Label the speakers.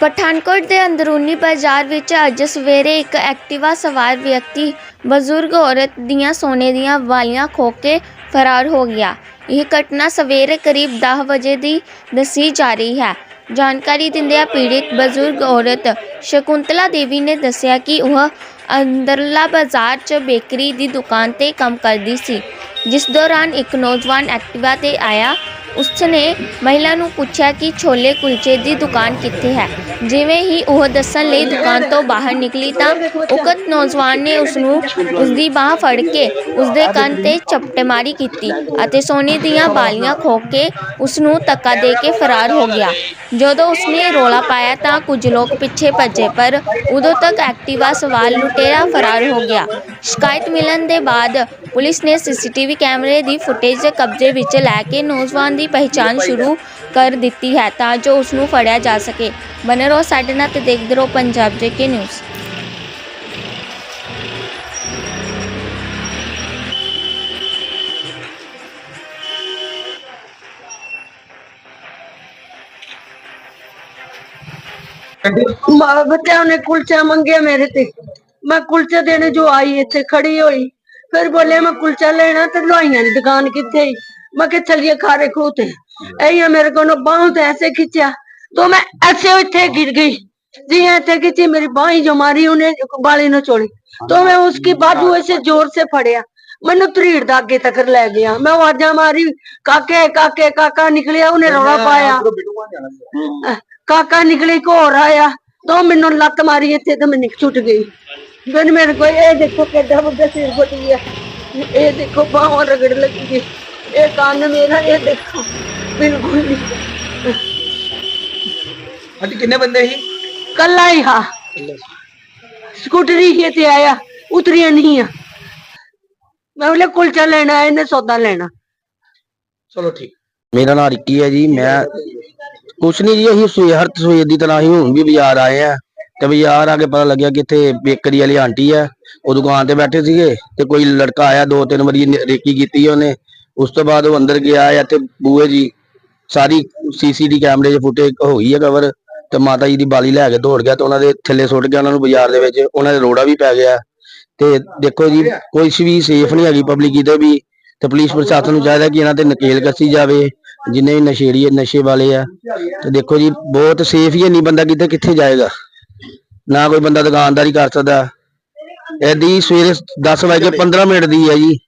Speaker 1: ਪਠਾਨਕੋਟ ਦੇ ਅੰਦਰੂਨੀ ਬਾਜ਼ਾਰ ਵਿੱਚ ਅੱਜ ਸਵੇਰੇ ਇੱਕ ਐਕਟਿਵਾ ਸਵਾਰ ਵਿਅਕਤੀ ਬਜ਼ੁਰਗ ਔਰਤ ਦੀਆਂ ਸੋਨੇ ਦੀਆਂ ਵਾਲੀਆਂ ਖੋਹ ਕੇ ਫਰਾਰ ਹੋ ਗਿਆ। ਇਹ ਘਟਨਾ ਸਵੇਰੇ ਕਰੀਬ 10 ਵਜੇ ਦੀ ਦੱਸੀ ਜਾ ਰਹੀ ਹੈ। ਜਾਣਕਾਰੀ ਦਿੰਦਿਆਂ ਪੀੜਿਤ ਬਜ਼ੁਰਗ ਔਰਤ ਸ਼ਕੁੰਤਲਾ ਦੇਵੀ ਨੇ ਦੱਸਿਆ ਕਿ ਉਹ ਅੰਦਰਲਾ ਬਾਜ਼ਾਰ 'ਚ ਬੇਕਰੀ ਦੀ ਦੁਕਾਨ ਤੇ ਕੰਮ ਕਰਦੀ ਸੀ, ਜਿਸ ਦੌਰਾਨ ਇੱਕ ਨੌਜਵਾਨ ਐਕਟਿਵਾ ਤੇ ਆਇਆ। ਉਸਨੇ ਮਹਿਲਾ ਨੂੰ ਪੁੱਛਿਆ ਕਿ ਛੋਲੇ ਕੁਲਚੇ ਦੀ ਦੁਕਾਨ ਕਿੱਥੇ ਹੈ। ਜਿਵੇਂ ਹੀ ਉਹ ਦੱਸਣ ਲਈ ਦੁਕਾਨ ਤੋਂ ਬਾਹਰ ਨਿਕਲੀ ਤਾਂ ਉਕਤ ਨੌਜਵਾਨ ਨੇ ਉਸ ਨੂੰ ਉਸ ਦੀ ਬਾਹ ਫੜ ਕੇ ਉਸ ਦੇ ਕੰਨ ਤੇ ਚਪਟਮਾਰੀ ਕੀਤੀ ਅਤੇ ਸੋਨੇ ਦੀਆਂ ਬਾਲੀਆਂ ਖੋਹ ਕੇ ਉਸ ਨੂੰ ਧੱਕਾ ਦੇ ਕੇ ਫਰਾਰ ਹੋ ਗਿਆ। ਜਦੋਂ ਉਸਨੇ ਰੋਲਾ ਪਾਇਆ ਤਾਂ ਕੁਝ ਲੋਕ ਪਿੱਛੇ ਭੱਜੇ, ਪਰ ਉਦੋਂ ਤੱਕ ਐਕਟਿਵਾ ਸਵਾਰ ਲੁਟੇਰਾ ਫਰਾਰ ਹੋ ਗਿਆ। ਸ਼ਿਕਾਇਤ ਮਿਲਣ ਦੇ ਬਾਅਦ ਪੁਲਿਸ ਨੇ ਸੀਸੀਟੀਵੀ ਕੈਮਰੇ ਦੀ ਫੁਟੇਜ ਕਬਜ਼ੇ ਵਿੱਚ ਲੈ ਕੇ ਨੌਜਵਾਨ ਦੀ ਪਹਿਚਾਣ ਸ਼ੁਰੂ ਕਰ ਦਿੱਤੀ ਹੈ ਤਾਂ ਜੋ ਉਸ ਨੂੰ ਫੜਿਆ ਜਾ ਸਕੇ ਬਨੇ ਰਹੋ ਸਾਡੇ ਨਾਲ ਤੇ ਦੇਖਦੇ ਰਹੋ ਪੰਜਾਬ ਜੇਕੇ ਨਿਊਜ਼
Speaker 2: ਮਾਂ ਬੱਚਿਆਂ ਨੇ ਕੁਲਚਾ ਮੰਗਿਆ ਮੇਰੇ ਤੇ ਮੈਂ ਕੁਲਚਾ ਦੇਣੇ ਜੋ ਆਈ ਇੱਥੇ ਖੜੀ ਹੋਈ ਫਿਰ ਬੋਲੇ ਮੈਂ ਕੁਲਚਾ ਲੈਣਾ ਤੇ ਲੋਈਆਂ ਦੀ ਦੁਕਾਨ ਕਿੱਥੇ ਹੀ ਮੈਂ ਕਿ ਚਲਿਏ ਖਾਰੇ ਖੂਤੇ ਐ ਮੇਰੇ ਕੋਲ ਬਾਹੋਂ ਤੇ ਐਸੇ ਖਿੱਚਿਆ तो मैं ऐसे इतने गिर गई जी ऐसे कि मेरी बाई जो मारी उन्हें बाली ने चोली तो मैं उसकी बाजू ऐसे जोर से फड़िया मैंने त्रीड़ दागे तक ले गया मैं आवाजा मारी काके काके काका निकलिया उन्हें रोड़ा पाया काका निकली को और आया तो मैंने लत मारी इतने तो मैं छुट गई ਫਿਰ ਮੇਰੇ ਕੋਲ ਇਹ ਦੇਖੋ ਕਿੱਡਾ ਵੱਡਾ ਸਿਰ ਫਟੀ ਹੈ ਇਹ ਦੇਖੋ ਬਾਹਾਂ ਰਗੜ ਲੱਗੀ। ਇਹ ਕੰਨ ਮੇਰਾ ਇਹ ਦੇਖੋ। ਬਿਲਕੁਲ ਨਹੀਂ
Speaker 3: ਅੱਜ ਕਿੰਨੇ ਬੰਦੇ ਸੀ?
Speaker 2: ਕੱਲਾ ਹੀ ਹਾਂ। ਸਕੂਟਰੀ ਹੀ ਤੇ ਆਇਆ ਉਤਰਿਆ ਨਹੀਂ ਆ। ਮੈਂ ਬੋਲੇ ਕੁਲਚਾ ਲੈਣਾ ਹੈ, ਇਹਨੇ ਸੌਦਾ ਲੈਣਾ।
Speaker 3: ਚਲੋ ਠੀਕ।
Speaker 4: ਮੇਰਾ ਨਾਮ ਰਿੱਕੀ ਹੈ ਜੀ ਮੈਂ ਕੁਛ ਨਹੀਂ ਜੀ ਅਸੀਂ ਸਵੇਰ ਹਰ ਸਵੇਰ ਦੀ ਤਰ੍ਹਾਂ ਹੀ ਹੁਣ ਵੀ ਬਾਜ਼ਾਰ ਆਏ ਆ। ਤੇ ਬਾਜ਼ਾਰ ਆ ਕੇ ਪਤਾ ਲੱਗਿਆ ਕਿ ਇੱਥੇ ਬੇਕਰੀ ਵਾਲੀ ਆਂਟੀ ਆ, ਉਹ ਦੁਕਾਨ ਤੇ ਬੈਠੇ ਸੀਗੇ ਤੇ ਕੋਈ ਲੜਕਾ ਆਇਆ, ਦੋ ਤਿੰਨ ਵਾਰੀ ਰੇਕੀ ਕੀਤੀ ਉਹਨੇ। ਉਸ ਤੋਂ ਬਾਅਦ ਉਹ ਅੰਦਰ ਗਿਆ ਆ ਤੇ ਬੂਏ ਜੀ ਸਾਰੀ ਸੀਸੀਟੀ ਕੈਮਰੇ 'ਚ ਫੁਟੇਜ ਹੋ ਗਈ ਹੈ ਕਵਰ ਤੇ ਮਾਤਾ ਜੀ ਦੀ ਬਾਲੀ ਲੈ ਕੇ ਦੌੜ ਗਿਆ ਤੇ ਉਹਨਾਂ ਦੇ ਥੱਲੇ ਸੁੱਟ ਗਿਆ ਉਹਨਾਂ ਨੂੰ ਬਾਜ਼ਾਰ ਦੇ ਵਿੱਚ, ਉਹਨਾਂ ਦੇ ਰੋੜਾ ਵੀ ਪੈ ਗਿਆ। ਤੇ ਦੇਖੋ ਜੀ, ਕੋਈ ਵੀ ਸੇਫ ਨਹੀਂ ਹੈਗੀ ਪਬਲਿਕ ਕਿਤੇ ਵੀ। ਤੇ ਪੁਲਿਸ ਪ੍ਰਸ਼ਾਸਨ ਨੂੰ ਚਾਹੀਦਾ ਕਿ ਇਹਨਾਂ ਤੇ ਨਕੇਲ ਕੱਸੀ ਜਾਵੇ, ਜਿੰਨੇ ਵੀ ਨਸ਼ੇੜੀ, ਨਸ਼ੇ ਵਾਲੇ ਆ। ਤੇ ਦੇਖੋ ਜੀ, ਬਹੁਤ ਸੇਫ ਹੀ ਨਹੀਂ ਬੰਦਾ ਕਿਤੇ ਕਿੱਥੇ ਜਾਏਗਾ। ਨਾ ਕੋਈ ਬੰਦਾ ਦੁਕਾਨਦਾਰੀ ਕਰ ਸਕਦਾ। ਇਹਦੀ ਸਵੇਰੇ 10 ਵਜੇ 15 ਮਿੰਟ ਦੀ ਹੈ ਜੀ।